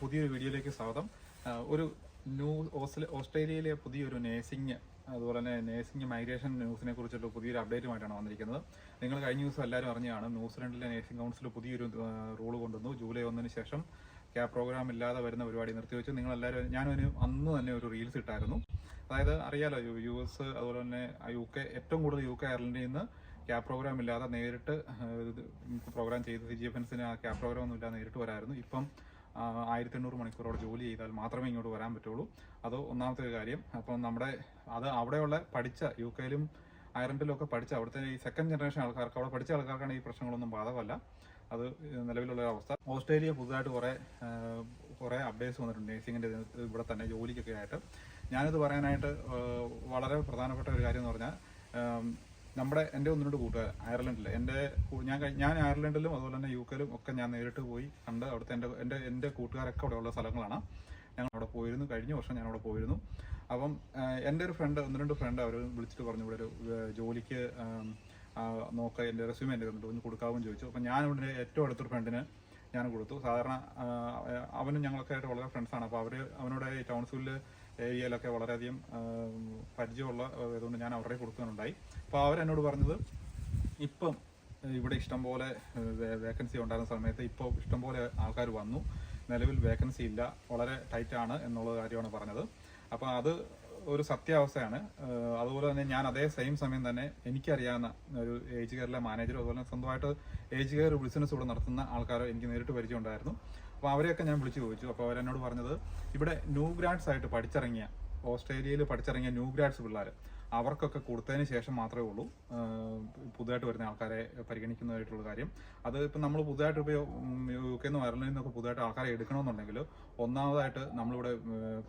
പുതിയൊരു വീഡിയോയിലേക്ക് സ്വാഗതം. ഒരു ന്യൂ ഓസ്ട്രേ- ഓസ്ട്രേലിയയിലെ പുതിയൊരു നേഴ്സിംഗ് അതുപോലെ തന്നെ നേഴ്സിംഗ് മൈഗ്രേഷൻ ന്യൂസിനെ കുറിച്ചുള്ള പുതിയൊരു അപ്ഡേറ്റുമായിട്ടാണ് വന്നിരിക്കുന്നത്. നിങ്ങൾ കഴിഞ്ഞ ദിവസം എല്ലാവരും അറിഞ്ഞതാണ് ന്യൂസിലൻഡിലെ നേഴ്സിംഗ് കൗൺസിൽ പുതിയൊരു റൂൾ കൊണ്ടുവന്നു. ജൂലൈ ഒന്നിന് ശേഷം ക്യാബ് പ്രോഗ്രാം ഇല്ലാതെ വരുന്ന പരിപാടി നിർത്തിവെച്ച്. നിങ്ങൾ എല്ലാവരും ഞാനൊരു അന്ന് തന്നെ ഒരു റീൽസ് ഇട്ടായിരുന്നു. അതായത് അറിയാലോ യു എസ് അതുപോലെ തന്നെ യു കെ ഏറ്റവും കൂടുതൽ യു കെ അയർലൻഡിൽ നിന്ന് ക്യാബ് പ്രോഗ്രാം ഇല്ലാതെ നേരിട്ട് പ്രോഗ്രാം ചെയ്ത് സി ജി എഫ് എൻസിന് ആ ക്യാബ് പ്രോഗ്രാം ഒന്നും ഇല്ലാതെ നേരിട്ട് വരായിരുന്നു. ഇപ്പം ആയിരത്തി എണ്ണൂറ് മണിക്കൂറോടെ ജോലി ചെയ്താൽ മാത്രമേ ഇങ്ങോട്ട് വരാൻ പറ്റുള്ളൂ. അത് ഒന്നാമത്തെ ഒരു കാര്യം. അപ്പം നമ്മുടെ അത് അവിടെയുള്ള പഠിച്ച യു കെയിലും അയർലൻഡിലും ഒക്കെ പഠിച്ച അവിടുത്തെ ഈ സെക്കൻഡ് ജനറേഷൻ ആൾക്കാർക്ക് അവിടെ പഠിച്ച ആൾക്കാർക്കാണ് ഈ പ്രശ്നങ്ങളൊന്നും ബാധകമല്ല. അത് നിലവിലുള്ള അവസ്ഥ. ഓസ്ട്രേലിയ പുതുതായിട്ട് കുറേ കുറേ അപ്ഡേറ്റ്സ് വന്നിട്ടുണ്ട് നേഴ്സിങ്ങിന്റെ ഇവിടെ തന്നെ ജോലിക്കൊക്കെ ആയിട്ട്. ഞാനിത് പറയാനായിട്ട് വളരെ പ്രധാനപ്പെട്ട ഒരു കാര്യം എന്ന് പറഞ്ഞാൽ നമ്മുടെ എന്റെ ഒന്ന് രണ്ട് കൂട്ടുകാർ അയർലൻഡിൽ എന്റെ ഞാൻ ഞാൻ അയർലൻഡിലും അതുപോലെ തന്നെ യു കെയിലും ഒക്കെ ഞാൻ നേരിട്ട് പോയി കണ്ട് അവിടുത്തെ എന്റെ എന്റെ എന്റെ കൂട്ടുകാരൊക്കെ അവിടെയുള്ള സ്ഥലങ്ങളാണ്. ഞങ്ങൾ അവിടെ പോയിരുന്നു കഴിഞ്ഞ വർഷം ഞാൻ അവിടെ പോയിരുന്നു. അപ്പം എന്റെ ഒരു ഫ്രണ്ട് ഒന്ന് രണ്ട് ഫ്രണ്ട് അവർ വിളിച്ചിട്ട് പറഞ്ഞു ഇവിടെ ഒരു ജോലിക്ക് നോക്കുക നോക്ക എന്റെ റെസ്യൂമെ എന്റെ കണ്ടിട്ട് ഒന്ന് കൊടുക്കാമെന്ന് ചോദിച്ചു. അപ്പം ഞാൻ ഇവിടെ ഏറ്റവും അടുത്തൊരു ഫ്രണ്ടിന് ഞാൻ കൊടുത്തു. സാധാരണ അവനും ഞങ്ങളൊക്കെ ആയിട്ട് വളരെ ഫ്രണ്ട്സാണ് അപ്പോൾ അവർ അവനോട് ഈ ടൗൺസിൽ ഏരിയയിലൊക്കെ വളരെയധികം പരിചയമുള്ള ഇതുകൊണ്ട് ഞാൻ അവരുടെ കൊടുക്കുന്നുണ്ടായി. അപ്പോൾ അവരെന്നോട് പറഞ്ഞത് ഇപ്പം ഇവിടെ ഇഷ്ടംപോലെ വേക്കൻസി ഉണ്ടായിരുന്ന സമയത്ത് ഇപ്പോൾ ഇഷ്ടംപോലെ ആൾക്കാർ വന്നു. നിലവിൽ വേക്കൻസി ഇല്ല വളരെ ടൈറ്റ് ആണ് എന്നുള്ള കാര്യമാണ് പറഞ്ഞത്. അപ്പോൾ അത് ഒരു സത്യാവസ്ഥയാണ്. അതുപോലെ തന്നെ ഞാൻ അതേ സെയിം സമയം തന്നെ എനിക്കറിയാവുന്ന ഒരു ഏജ് കെയറിലെ മാനേജറും അതുപോലെ സ്വന്തമായിട്ട് ഏജ് കെയർ ബിസിനസ് ഇവിടെ നടത്തുന്ന ആൾക്കാരെ എനിക്ക് നേരിട്ട് പരിചയമുണ്ടായിരുന്നു. അപ്പോൾ അവരെയൊക്കെ ഞാൻ വിളിച്ചു ചോദിച്ചു. അപ്പോൾ അവരെന്നോട് പറഞ്ഞത് ഇവിടെ ന്യൂ ഗ്രാഡ്സ് ആയിട്ട് പഠിച്ചിറങ്ങിയ ഓസ്ട്രേലിയയിൽ പഠിച്ചിറങ്ങിയ ന്യൂ ഗ്രാഡ്സ് പിള്ളേർ അവർക്കൊക്കെ കൊടുത്തതിന് ശേഷം മാത്രമേ ഉള്ളൂ പുതുതായിട്ട് വരുന്ന ആൾക്കാരെ പരിഗണിക്കുന്നതായിട്ടുള്ള കാര്യം. അത് ഇപ്പം നമ്മൾ പുതുതായിട്ട് ഇപ്പോൾ യു കെ നിന്നൊക്കെ പുതുതായിട്ട് ആൾക്കാരെ എടുക്കണമെന്നുണ്ടെങ്കിൽ ഒന്നാമതായിട്ട് നമ്മളിവിടെ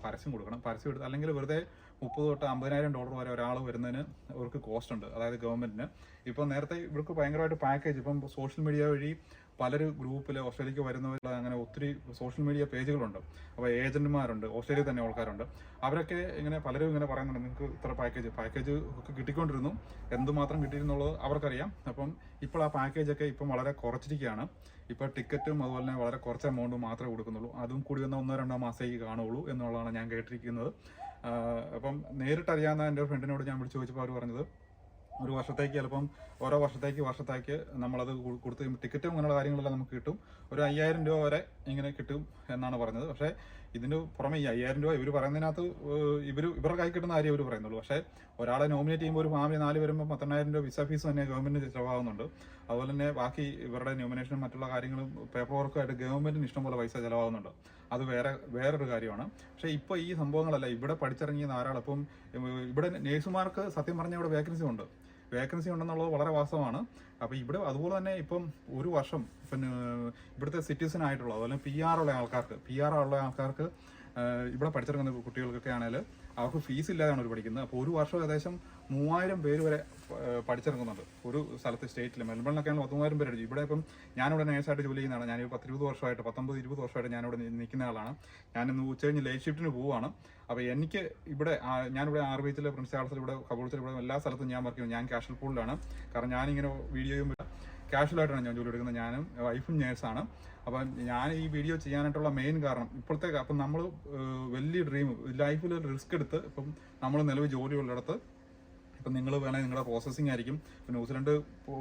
പരസ്യം കൊടുക്കണം. പരസ്യം എടുത്ത് അല്ലെങ്കിൽ വെറുതെ മുപ്പത് തൊട്ട് അമ്പതിനായിരം ഡോളർ വരെ ഒരാൾ വരുന്നതിന് അവർക്ക് കോസ്റ്റ് ഉണ്ട്. അതായത് ഗവൺമെന്റിന്. ഇപ്പം നേരത്തെ ഇവർക്ക് ഭയങ്കരമായിട്ട് പാക്കേജ് ഇപ്പം സോഷ്യൽ മീഡിയ വഴി പലരും ഗ്രൂപ്പിൽ ഓസ്ട്രേലിയക്ക് വരുന്നവർ അങ്ങനെ ഒത്തിരി സോഷ്യൽ മീഡിയ പേജുകളുണ്ട്. അപ്പോൾ ഏജന്റുമാരുണ്ട് ഓസ്ട്രേലിയ തന്നെ ആൾക്കാരുണ്ട്. അവരൊക്കെ ഇങ്ങനെ പലരും ഇങ്ങനെ പറയുന്നുണ്ട് നിങ്ങൾക്ക് ഇത്ര പാക്കേജ് പാക്കേജ് ഒക്കെ കിട്ടിക്കൊണ്ടിരുന്നു. എന്തുമാത്രം കിട്ടിയിരുന്നുള്ളത് അവർക്കറിയാം. അപ്പം ഇപ്പോൾ ആ പാക്കേജൊക്കെ ഇപ്പം വളരെ കുറച്ചിരിക്കുകയാണ്. ഇപ്പോൾ ടിക്കറ്റും അതുപോലെ തന്നെ വളരെ കുറച്ച് എമൗണ്ട് മാത്രമേ കൊടുക്കുന്നുള്ളൂ. അതും കൂടി വന്ന ഒന്നോ രണ്ടോ മാസത്തേക്ക് കാണുള്ളൂ എന്നുള്ളതാണ് ഞാൻ കേട്ടിരിക്കുന്നത്. അപ്പം നേരിട്ടറിയാവുന്ന എന്റെ ഫ്രണ്ടിനോട് ഞാൻ വിളിച്ചു ചോദിച്ചപ്പോൾ അവർ പറഞ്ഞത് ഒരു വർഷത്തേക്ക് ചിലപ്പം ഓരോ വർഷത്തേക്ക് വർഷത്തേക്ക് നമ്മളത് കൊടുത്ത് ടിക്കറ്റും അങ്ങനെയുള്ള കാര്യങ്ങളെല്ലാം നമുക്ക് കിട്ടും. ഒരു അയ്യായിരം രൂപ വരെ ഇങ്ങനെ കിട്ടും എന്നാണ് പറഞ്ഞത്. പക്ഷേ ഇതിന് പുറമെ ഈ അയ്യായിരം രൂപ ഇവർ പറയുന്നതിനകത്ത് ഇവർ ഇവരുടെ കൈ കിട്ടുന്ന കാര്യം ഇവർ പറയുന്നുള്ളൂ. പക്ഷേ ഒരാളെ നോമിനേറ്റ് ചെയ്യുമ്പോൾ ഒരു ഫാമിലി നാല് വരുമ്പോൾ പത്തെണ്ണായിരം രൂപ വിസ ഫീസ് തന്നെ ഗവൺമെന്റ് ചിലവാകുന്നുണ്ട്. അതുപോലെ തന്നെ ബാക്കി ഇവരുടെ നോമിനേഷനും മറ്റുള്ള കാര്യങ്ങളും പേപ്പർ വർക്കുമായിട്ട് ഗവൺമെന്റിന് ഇഷ്ടംപോലെ പൈസ ചിലവാകുന്നുണ്ട്. അത് വേറെ വേറൊരു കാര്യമാണ്. പക്ഷേ ഇപ്പോൾ ഈ സംഭവങ്ങളല്ല ഇവിടെ പഠിച്ചിറങ്ങിയ ധാരാളം ഇപ്പം ഇവിടെ നേഴ്സുമാർക്ക് സത്യം പറഞ്ഞാൽ ഇവിടെ വേക്കൻസി ഉണ്ട്. വേക്കൻസി ഉണ്ടെന്നുള്ളത് വളരെ വാസ്തവമാണ്. അപ്പോൾ ഇവിടെ അതുപോലെ തന്നെ ഇപ്പം ഒരു വർഷം പിന്നെ ഇവിടുത്തെ സിറ്റിസൺ ആയിട്ടുള്ള അതുപോലെ പി ആർ ഉള്ള ആൾക്കാർക്ക് പി ആർ ഉള്ള ആൾക്കാർക്ക് ഇവിടെ പഠിച്ചിറങ്ങുന്ന കുട്ടികൾക്കൊക്കെ ആണെങ്കിൽ അവർക്ക് ഫീസ് ഇല്ലാതെയാണ് അവർ പഠിക്കുന്നത്. അപ്പോൾ ഒരു വർഷം ഏകദേശം മൂവായിരം പേര് വരെ പഠിച്ചിറങ്ങുന്നുണ്ട്. ഒരു സ്ഥലത്ത് സ്റ്റേറ്റിൽ മെൽബണിലൊക്കെ ആണെങ്കിൽ പത്തുമൂവായിരം പേര് അടിച്ചു ഇവിടെ ഇപ്പം ഞാനിവിടെ നേഴ്സായിട്ട് ജോലി ചെയ്യുന്നതാണ്. ഞാനൊരു പത്തിരുപത് വർഷമായിട്ട് പത്തൊമ്പത് ഇരുപത് വർഷമായിട്ട് ഞാനിവിടെ നിൽക്കുന്ന ആളാണ്. ഞാനിന്ന് ഉച്ച കഴിഞ്ഞ് ലൈറ്റ് ഷിഫ്റ്റിന് പോവുകയാണ് അപ്പോൾ എനിക്ക് ഇവിടെ ഞാനിവിടെ ആർ ബി എച്ചിലെ പ്രിൻസ് ആൾസിൽ ഇവിടെ കബൂൾസിൽ ഇവിടെ എല്ലാ സ്ഥലത്തും ഞാൻ വർക്ക് ചെയ്യുന്നത് ഞാൻ കാഷ്വൽ പൂളിലാണ് കാരണം ഞാനിങ്ങനെ വീഡിയോയും കാഷ്വലായിട്ടാണ് ഞാൻ ജോലി എടുക്കുന്നത്. ഞാനും വൈഫും നേഴ്സാണ് അപ്പം ഞാൻ ഈ വീഡിയോ ചെയ്യാനായിട്ടുള്ള മെയിൻ കാരണം ഇപ്പോഴത്തെ അപ്പം നമ്മൾ വലിയ ഡ്രീം ലൈഫിൽ റിസ്ക് എടുത്ത് ഇപ്പം നമ്മൾ നിലവിൽ ജോലിയുള്ളിടത്ത് ഇപ്പം നിങ്ങൾ വേണമെങ്കിൽ നിങ്ങളുടെ പ്രോസസ്സിംഗ് ആയിരിക്കും. ഇപ്പം ന്യൂസിലൻഡ്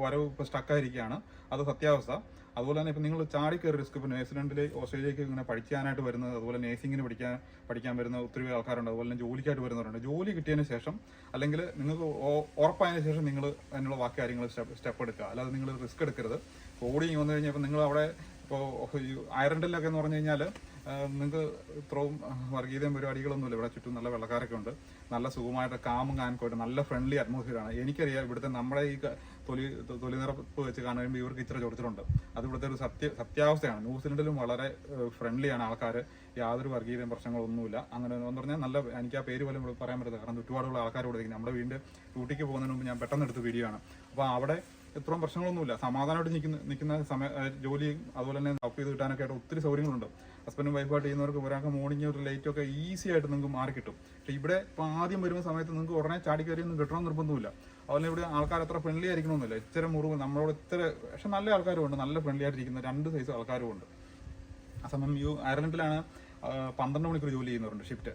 വരവ് ഇപ്പോൾ സ്റ്റക്കായിരിക്കുകയാണ് അത് സത്യാവസ്ഥ. അതുപോലെ തന്നെ ഇപ്പം നിങ്ങൾ ചാടി കയറി റിസ്ക് ഇപ്പം ന്യൂസിലൻഡിൽ ഓസ്ട്രേലിയക്ക് ഇങ്ങനെ പഠിക്കാനായിട്ട് വരുന്നത് അതുപോലെ നേഴ്സിങ്ങിന് പഠിക്കാൻ പഠിക്കാൻ വരുന്ന ഒത്തിരി ആൾക്കാരുണ്ട്. അതുപോലെ തന്നെ ജോലിക്കായിട്ട് വരുന്നവരുണ്ട്. ജോലി കിട്ടിയതിന് ശേഷം അല്ലെങ്കിൽ നിങ്ങൾക്ക് ഉറപ്പായതിനു ശേഷം നിങ്ങൾ അതിനുള്ള ബാക്കി കാര്യങ്ങൾ സ്റ്റെപ്പ് സ്റ്റെപ്പ് എടുക്കുക. അല്ലാതെ നിങ്ങൾ റിസ്ക് എടുക്കരുത്. കോഡിങ് വന്നു കഴിഞ്ഞാൽ ഇപ്പം നിങ്ങൾ അവിടെ ഇപ്പോൾ അയർലൻഡിലൊക്കെ എന്ന് പറഞ്ഞു കഴിഞ്ഞാൽ നിങ്ങൾക്ക് ഇത്രയും വർഗീയതയും പരിപാടികളൊന്നുമില്ല. ഇവിടെ ചുറ്റും നല്ല വെള്ളക്കാരൊക്കെ ഉണ്ട്. നല്ല സുഖമായിട്ട് കാമും കാനൊക്കെ നല്ല ഫ്രണ്ട്ലി അറ്റ്മോസ്ഫിയറാണ് എനിക്കറിയാം ഇവിടുത്തെ നമ്മുടെ ഈ തൊലി തൊലി നിറപ്പ് വെച്ച് കാണുമ്പോൾ ഇവർക്ക് ഇത്ര ചൊറിച്ചിട്ടുണ്ട് അത് ഇവിടുത്തെ ഒരു സത്യ സത്യാവസ്ഥയാണ്. ന്യൂസിലൻഡിലും വളരെ ഫ്രണ്ട്ലിയാണ് ആൾക്കാർ യാതൊരു വർഗീയതയും പ്രശ്നങ്ങളൊന്നുമില്ല. അങ്ങനെ എന്ന് പറഞ്ഞാൽ നല്ല എനിക്ക് ആ പേര് പോലും ഇവിടെ പറയാൻ പറ്റില്ല കാരണം ചുറ്റുപാടുള്ള ഇരിക്കുന്നത് നമ്മുടെ വീടിന്റെ ഡ്യൂട്ടിക്ക് പോകുന്നതിന് മുമ്പ് ഞാൻ പെട്ടെന്ന് എടുത്ത വീഡിയോ ആണ്. അപ്പോൾ അവിടെ ഇത്രയും പ്രശ്നങ്ങളൊന്നുമില്ല. സമാധാനമായിട്ട് നിൽക്കുന്ന നിൽക്കുന്ന സമയ ജോലിയും അതുപോലെ തന്നെ ഓഫ് ചെയ്ത് കിട്ടാനൊക്കെ ആയിട്ട് ഒത്തിരി സൗകര്യങ്ങളുണ്ട്. ഹസ്ബൻഡും വൈഫായിട്ട് ചെയ്യുന്നവർക്ക് ഒരാൾക്ക് മോർണിംഗ് ഒരു ലൈറ്റ് ഒക്കെ ഈസി ആയിട്ട് നിങ്ങൾക്ക് മാറി കിട്ടും. പക്ഷേ ഇവിടെ ഇപ്പോൾ ആദ്യം വരുന്ന സമയത്ത് നിങ്ങൾക്ക് ഉടനെ ചാടി കയറി ഒന്നും കിട്ടണം നിർബന്ധമില്ല അതുപോലെ ഇവിടെ ആൾക്കാർ അത്ര ഫ്രണ്ട്ലി ആയിരിക്കണമെന്നില്ല ഇച്ചിരി മുറിവ് നമ്മളോട് ഇത്ര പക്ഷെ നല്ല ആൾക്കാരും ഉണ്ട്. നല്ല ഫ്രണ്ട്ലി ആയിട്ടിരിക്കുന്ന രണ്ട് സൈസ് ആൾക്കാരും ഉണ്ട്. ആ സമയം യു അയർലൻഡിലാണ് പന്ത്രണ്ട് മണിക്കൂർ ജോലി ചെയ്യുന്നവരുണ്ട് ഷിഫ്റ്റ്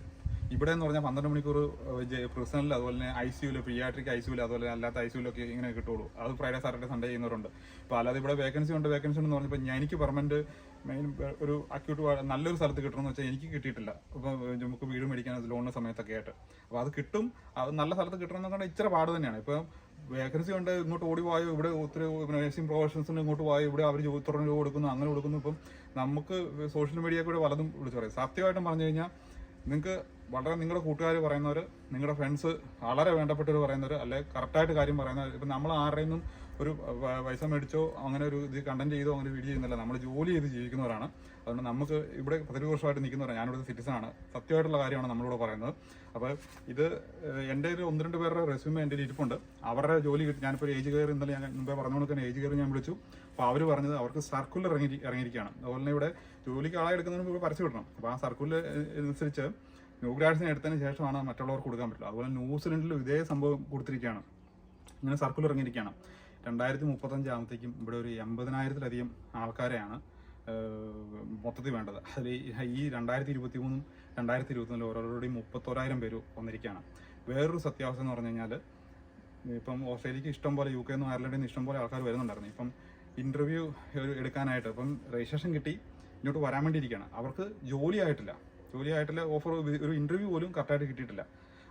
ഇവിടെ എന്ന് പറഞ്ഞാൽ പന്ത്രണ്ട് മണിക്കൂർ പ്രിസണിൽ അതുപോലെ തന്നെ ഐ സിയുൽ പിയാട്രിക് ഐ സിയുൽ അതുപോലെ അല്ലാത്ത ഐ സിയുലൊക്കെ ഇങ്ങനെ കിട്ടുള്ളൂ. അത് ഫ്രൈഡേ സാറ്റർഡേ സൺഡേ ചെയ്യുന്നവരുണ്ട്. അപ്പോൾ അല്ലാതെ ഇവിടെ വേക്കൻസി ഉണ്ട് വേക്കൻസി ഉണ്ടെന്ന് പറഞ്ഞപ്പോൾ ഞാൻ എനിക്ക് പെർമനന്റ് മെയിൻ ഒരു അക്യൂട്ട് നല്ലൊരു സ്ഥലത്ത് കിട്ടണമെന്ന് വെച്ചാൽ എനിക്ക് കിട്ടിയിട്ടില്ല. ഇപ്പം നമുക്ക് വീട് മേടിക്കാൻ ലോണിന് സമയത്തൊക്കെ ആയിട്ട്. അപ്പോൾ അത് കിട്ടും. അത് നല്ല സ്ഥലത്ത് കിട്ടണമെന്നൊക്കെ ഇച്ചിരി പാട് തന്നെയാണ്. ഇപ്പോൾ വേക്കൻസി ഉണ്ട് ഇങ്ങോട്ട് ഓടി പോയോ ഇവിടെ ഒത്തിരി നഴ്സിംഗ് പ്രൊഫഷൻസിന് ഇങ്ങോട്ട് പോയോ ഇവിടെ അവർ തുറന്നു രൂപ കൊടുക്കുന്നു അങ്ങനെ കൊടുക്കുന്നു. ഇപ്പം നമുക്ക് സോഷ്യൽ മീഡിയ കൂടെ പലതും വിളിച്ചു പറയും. സത്യമായിട്ടും പറഞ്ഞു കഴിഞ്ഞാൽ നിങ്ങൾക്ക് വളരെ നിങ്ങളുടെ കൂട്ടുകാർ പറയുന്നവർ നിങ്ങളുടെ ഫ്രണ്ട്സ് വളരെ വേണ്ടപ്പെട്ടവർ പറയുന്നവർ അല്ലെ കറക്റ്റായിട്ട് കാര്യം പറയുന്നവർ ഇപ്പം നമ്മൾ ആരുടെ നിന്നും ഒരു പൈസ മേടിച്ചോ അങ്ങനെ ഒരു ഇത് കണ്ടന്റ് ചെയ്തോ അങ്ങനെ വീഡിയോ ചെയ്യുന്നില്ല. നമ്മൾ ജോലി ചെയ്ത് ജീവിക്കുന്നവരാണ്. അതുകൊണ്ട് നമുക്ക് ഇവിടെ പതിനൊരു വർഷമായിട്ട് നിൽക്കുന്നവരാണ്. ഞാനിവിടെ സിറ്റിസൺ ആണ്. സത്യമായിട്ടുള്ള കാര്യമാണ് നമ്മളിവിടെ പറയുന്നത്. അപ്പോൾ ഇത് എന്റെ ഒരു ഒന്ന് രണ്ട് പേരുടെ റെസ്യൂമെ എന്റെ ഇരിപ്പുണ്ട്. അവരുടെ ജോലി കിട്ടി. ഞാനിപ്പോൾ ഒരു ഏജ് കയറി ഇന്നലെ ഞാൻ മുമ്പേ പറഞ്ഞുകൊണ്ട് തന്നെ ഏജ് കയറി ഞാൻ വിളിച്ചു. അപ്പോൾ അവർ പറഞ്ഞത് അവർക്ക് സർക്കുലർ ഇറങ്ങി ഇറങ്ങിയിരിക്കുകയാണ്. അതുപോലെ തന്നെ ഇവിടെ ജോലിക്ക് ആളെ എടുക്കുന്നതിന് മുമ്പ് പരസ്യം ഇടണം. അപ്പോൾ ആ സർക്കുലർ അനുസരിച്ച് ന്യൂഗ്രാഡ്സിനെ എടുത്തതിന് ശേഷമാണ് മറ്റുള്ളവർക്ക് കൊടുക്കാൻ പറ്റുള്ളൂ. അതുപോലെ ന്യൂസിലൻഡിലും ഇതേ സംഭവം കൊടുത്തിരിക്കുകയാണ്. ഇങ്ങനെ സർക്കുലർ ഇറങ്ങിയിരിക്കുകയാണ്. രണ്ടായിരത്തി മുപ്പത്തഞ്ചാമത്തേക്കും ഇവിടെ ഒരു എൺപതിനായിരത്തിലധികം ആൾക്കാരെയാണ് മൊത്തത്തിൽ വേണ്ടത്. അതിൽ ഈ രണ്ടായിരത്തി ഇരുപത്തി മൂന്നും രണ്ടായിരത്തി ഇരുപത്തിനാലും ഓരോരുടെയും മുപ്പത്തോരായിരം പേര് വന്നിരിക്കുകയാണ്. വേറൊരു സത്യാവസ്ഥ എന്ന് പറഞ്ഞു കഴിഞ്ഞാൽ ഇപ്പം ഓസ്ട്രേലിയക്ക് ഇഷ്ടം പോലെ യു കെ നിന്നും അയർലൻഡിൽ നിന്ന് ഇഷ്ടം പോലെ ആൾക്കാർ വരുന്നുണ്ടായിരുന്നു. ഇപ്പം ഇന്റർവ്യൂ എടുക്കാനായിട്ട് ഇപ്പം രജിസ്ട്രേഷൻ കിട്ടി ഇങ്ങോട്ട് വരാൻ വേണ്ടിയിരിക്കുകയാണ്. അവർക്ക് ജോലി ആയിട്ടില്ല. ജോലി ആയിട്ടുള്ള ഓഫർ ഒരു ഇന്റർവ്യൂ പോലും കറക്റ്റായിട്ട് കിട്ടിയിട്ടില്ല.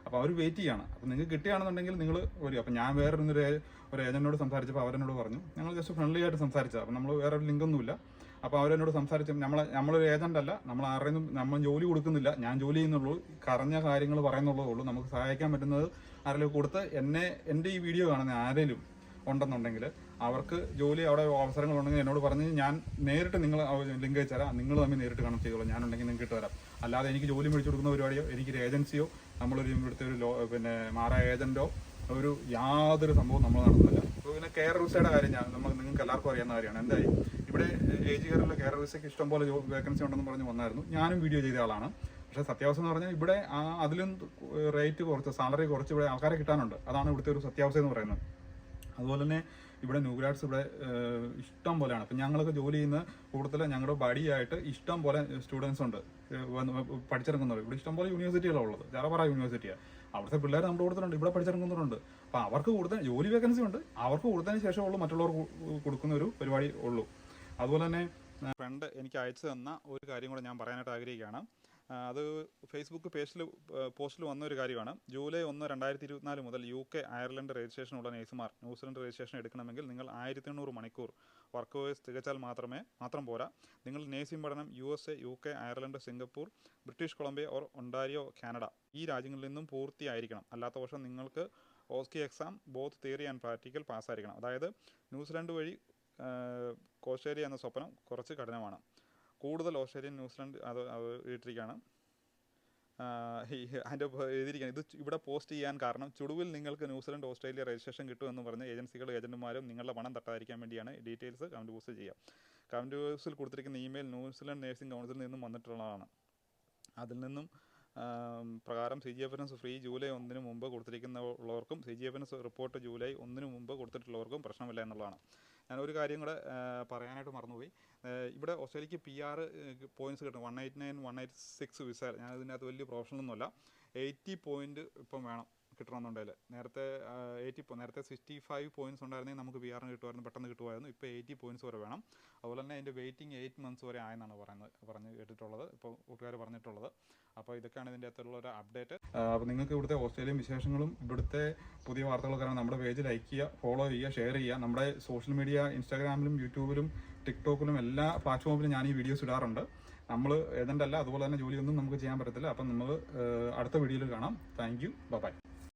അപ്പോൾ അവർ വെയിറ്റ് ചെയ്യാണ്. അപ്പോൾ നിങ്ങൾക്ക് കിട്ടുകയാണെന്നുണ്ടെങ്കിൽ നിങ്ങൾ വരും. അപ്പോൾ ഞാൻ വേറെ ഒരു ഒരു ഏജന്റിനോട് സംസാരിച്ചപ്പോൾ അവരെന്നോട് പറഞ്ഞു ഞങ്ങൾ ജസ്റ്റ് ഫ്രണ്ട്ലി ആയിട്ട് സംസാരിച്ചത്. അപ്പോൾ നമ്മൾ വേറെ ഒരു ലിങ്കൊന്നുമില്ല അപ്പോൾ അവരെന്നോട് സംസാരിച്ചു നമ്മൾ നമ്മളൊരു ഏജന്റ് അല്ല. നമ്മൾ ആരെയും നമ്മൾ ജോലി കൊടുക്കുന്നില്ല. ഞാൻ ജോലി ചെയ്യുന്നുള്ളൂ. കറഞ്ഞ കാര്യങ്ങൾ പറയുന്നുള്ളതേ ഉള്ളൂ. നമുക്ക് സഹായിക്കാൻ പറ്റുന്നത് ആരെങ്കിലും കൊടുത്ത് എന്നെ എന്റെ ഈ വീഡിയോ കാണുന്ന ആരെങ്കിലും ഉണ്ടെന്നുണ്ടെങ്കിൽ അവർക്ക് ജോലി അവിടെ അവസരങ്ങൾ ഉണ്ടെങ്കിൽ എന്നോട് പറഞ്ഞ് ഞാൻ നേരിട്ട് നിങ്ങൾ ലിങ്ക് അയച്ചു തരാം. നിങ്ങൾ തമ്മിൽ നേരിട്ട് കാണാൻ ചെയ്തോളാം. ഞാനുണ്ടെങ്കിൽ നിങ്ങൾക്ക് ഇട്ട് തരാം. അല്ലാതെ എനിക്ക് ജോലി മേടിച്ചു കൊടുക്കുന്ന പരിപാടിയോ എനിക്കൊരു ഏജൻസിയോ നമ്മളൊരു ഇവിടുത്തെ ഒരു ലോ പിന്നെ മാറ ഏജന്റോ ഒരു യാതൊരു സംഭവം നമ്മൾ നടത്തുന്നില്ല. അപ്പോൾ പിന്നെ കെയർ വിസയുടെ കാര്യം ഞാൻ നമ്മൾ നിങ്ങൾക്ക് എല്ലാവർക്കും അറിയാവുന്ന കാര്യമാണ്. എന്തായി? ഇവിടെ ഏജ് കെയറിലെ കെയർ വിസയ്ക്ക് ഇഷ്ടംപോലെ വേക്കൻസി ഉണ്ടെന്ന് പറഞ്ഞ് വന്നായിരുന്നു. ഞാനും വീഡിയോ ചെയ്ത ആളാണ്. പക്ഷേ സത്യാവസ്ഥ എന്ന് പറഞ്ഞാൽ ഇവിടെ അതിലും റേറ്റ് കുറച്ച് സാലറി കുറച്ച് ഇവിടെ ആൾക്കാരെ കിട്ടാനുണ്ട്. അതാണ് ഇവിടുത്തെ ഒരു സത്യാവസ്ഥ എന്ന് പറയുന്നത്. അതുപോലെ തന്നെ ഇവിടെ ന്യൂഗ്രാഡ്സ് ഇവിടെ ഇഷ്ടം പോലെയാണ്. അപ്പം ഞങ്ങളൊക്കെ ജോലി ചെയ്യുന്ന കൂടുതൽ ഞങ്ങളുടെ ബഡിയായിട്ട് ഇഷ്ടം പോലെ സ്റ്റുഡൻസ് ഉണ്ട്. പഠിച്ചിറങ്ങുന്നവർ ഇവിടെ ഇഷ്ടം പോലെ യൂണിവേഴ്സിറ്റികളാണ് ഉള്ളത്. ജാറപ്പറ യൂണിവേഴ്സിറ്റിയാണ് അവിടുത്തെ പിള്ളേർ നമ്മുടെ കൊടുത്തിട്ടുണ്ട് ഇവിടെ പഠിച്ചിറങ്ങുന്നവരുണ്ട്. അപ്പോൾ അവർക്ക് കൂടുതൽ ജോലി വേക്കൻസി ഉണ്ട്. അവർക്ക് കൊടുത്തതിന് ശേഷമുള്ളൂ മറ്റുള്ളവർക്ക് കൊ- കൊടുക്കുന്ന ഒരു പരിപാടി ഉള്ളൂ. അതുപോലെ തന്നെ ഫ്രണ്ട് എനിക്ക് അയച്ചു തന്ന ഒരു കാര്യം കൂടെ ഞാൻ പറയാനായിട്ട് ആഗ്രഹിക്കുകയാണ്. അത് ഫേസ്ബുക്ക് പേജിൽ പോസ്റ്റിൽ വന്ന ഒരു കാര്യമാണ്. ജൂലൈ ഒന്ന് രണ്ടായിരത്തി ഇരുപത്തിനാല് മുതൽ യു കെ അയർലൻഡ് രജിസ്ട്രേഷനുള്ള നേഴ്സുമാർ ന്യൂസിലൻഡ് രജിസ്ട്രേഷൻ എടുക്കണമെങ്കിൽ നിങ്ങൾ ആയിരത്തി എണ്ണൂറ് മണിക്കൂർ വർക്ക് വേഴ്സ് തികച്ചാൽ മാത്രമേ മാത്രം പോരാ. നിങ്ങൾ നേഴ്സിംഗ് പഠനം U S A U K Ireland Singapore British Columbia or Ontario Canada ഈ രാജ്യങ്ങളിൽ നിന്നും പൂർത്തിയായിരിക്കണം. അല്ലാത്ത പക്ഷം നിങ്ങൾക്ക് OSCE exam both theory and practical പാസ്സായിരിക്കണം. അതായത് ന്യൂസിലൻഡ് വഴി കോശേരി എന്ന സ്വപ്നം കുറച്ച് കഠിനമാണ്. കൂടുതൽ ഓസ്ട്രേലിയൻ ന്യൂസിലൻഡ് അത് ഇട്ടിരിക്കുകയാണ്. അതിന്റെ എഴുതിയിരിക്കുകയാണ്. ഇത് ഇവിടെ പോസ്റ്റ് ചെയ്യാൻ കാരണം ചുടുവിൽ നിങ്ങൾക്ക് ന്യൂസിലൻഡ് ഓസ്ട്രേലിയ രജിസ്ട്രേഷൻ കിട്ടുമെന്ന് പറഞ്ഞ് ഏജൻസികളും ഏജന്റുമാരും നിങ്ങളുടെ പണം തട്ടാതിരിക്കാൻ വേണ്ടിയാണ് ഡീറ്റെയിൽസ് കമന്റ് ബോക്സ് ചെയ്യുക. കമന്റ് ബോക്സിൽ കൊടുത്തിരിക്കുന്ന ഇമെയിൽ ന്യൂസിലൻഡ് നേഴ്സിംഗ് കൗൺസിലിൽ നിന്നും വന്നിട്ടുള്ളതാണ്. അതിൽ നിന്നും പ്രകാരം C G F free July ഒന്നിന് മുമ്പ് കൊടുത്തിരിക്കുന്ന ഉള്ളവർക്കും C G F report July ഒന്നിന് മുമ്പ് കൊടുത്തിട്ടുള്ളവർക്കും പ്രശ്നമില്ല എന്നുള്ളതാണ്. ഞാൻ ഒരു കാര്യം കൂടെ പറയാനായിട്ട് മറന്നുപോയി. ഇവിടെ ഓസ്ട്രേലിയക്ക് പി ആർ പോയിന്റ്സ് കിട്ടും one eight nine one eight six visa. ഞാൻ ഇതിനകത്ത് വലിയ പ്രൊഫഷണലൊന്നുമല്ല എയ്റ്റി പോയിന്റ് ഇപ്പം വേണം. കിട്ടണമെന്നുണ്ടെങ്കിൽ. നേരത്തെ എയ്റ്റി നേരത്തെ സിക്സ്റ്റി ഫൈവ് പോയിന്റ്സ് ഉണ്ടായിരുന്നെങ്കിൽ നമുക്ക് പി ആറിന് കിട്ടുമായിരുന്നു പെട്ടെന്ന് കിട്ടുമായിരുന്നു. ഇപ്പോൾ എയ്റ്റി പോയിന്റ്സ് വരെ വേണം. അതുപോലെ തന്നെ അതിന്റെ വെയിറ്റിംഗ് എയ്റ്റ് മന്ത്സ് വരെ ആയെന്നാണ് പറയുന്നത് പറഞ്ഞ് കേട്ടിട്ടുള്ളത് ഇപ്പോൾ കൂട്ടുകാർ പറഞ്ഞിട്ടുള്ളത്. അപ്പോൾ ഇതൊക്കെയാണ് ഇതിന്റെ അകത്തുള്ള ഒരു അപ്ഡേറ്റ് അപ്പോൾ നിങ്ങൾക്ക് ഇവിടുത്തെ ഓസ്ട്രേലിയൻ വിശേഷങ്ങളും ഇവിടുത്തെ പുതിയ വാർത്തകളൊക്കെ നമ്മുടെ പേജ് ലൈക്ക് ചെയ്യുക ഫോളോ ചെയ്യുക ഷെയർ ചെയ്യുക. നമ്മുടെ സോഷ്യൽ മീഡിയ ഇൻസ്റ്റാഗ്രാമിലും യൂട്യൂബിലും ടിക്ടോക്കിലും എല്ലാ പ്ലാറ്റ്ഫോമിലും ഞാൻ ഈ വീഡിയോസ് ഇടാറുണ്ട്. നമ്മൾ അല്ല അതുപോലെ തന്നെ ജോലിയൊന്നും നമുക്ക് ചെയ്യാൻ പറ്റത്തില്ല. അപ്പം നമ്മൾ അടുത്ത വീഡിയോയിൽ കാണാം. Thank you by